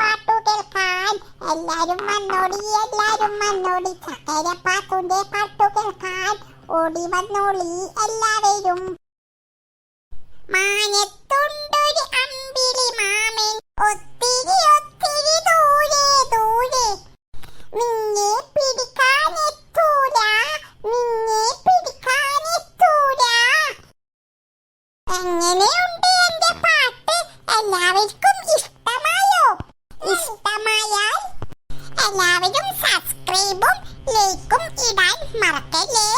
പാട്ടു കേൾക്കാൻ എല്ലാരും വന്നോടി എല്ലാരും വന്നോടി പാട്ടു കേൾക്കാൻ ഓടി വന്നോളി എല്ലാവരും എല്ലാവരും സബ്സ്ക്രൈബും ലൈക്കും ഇടാൻ മറക്കല്ലേ?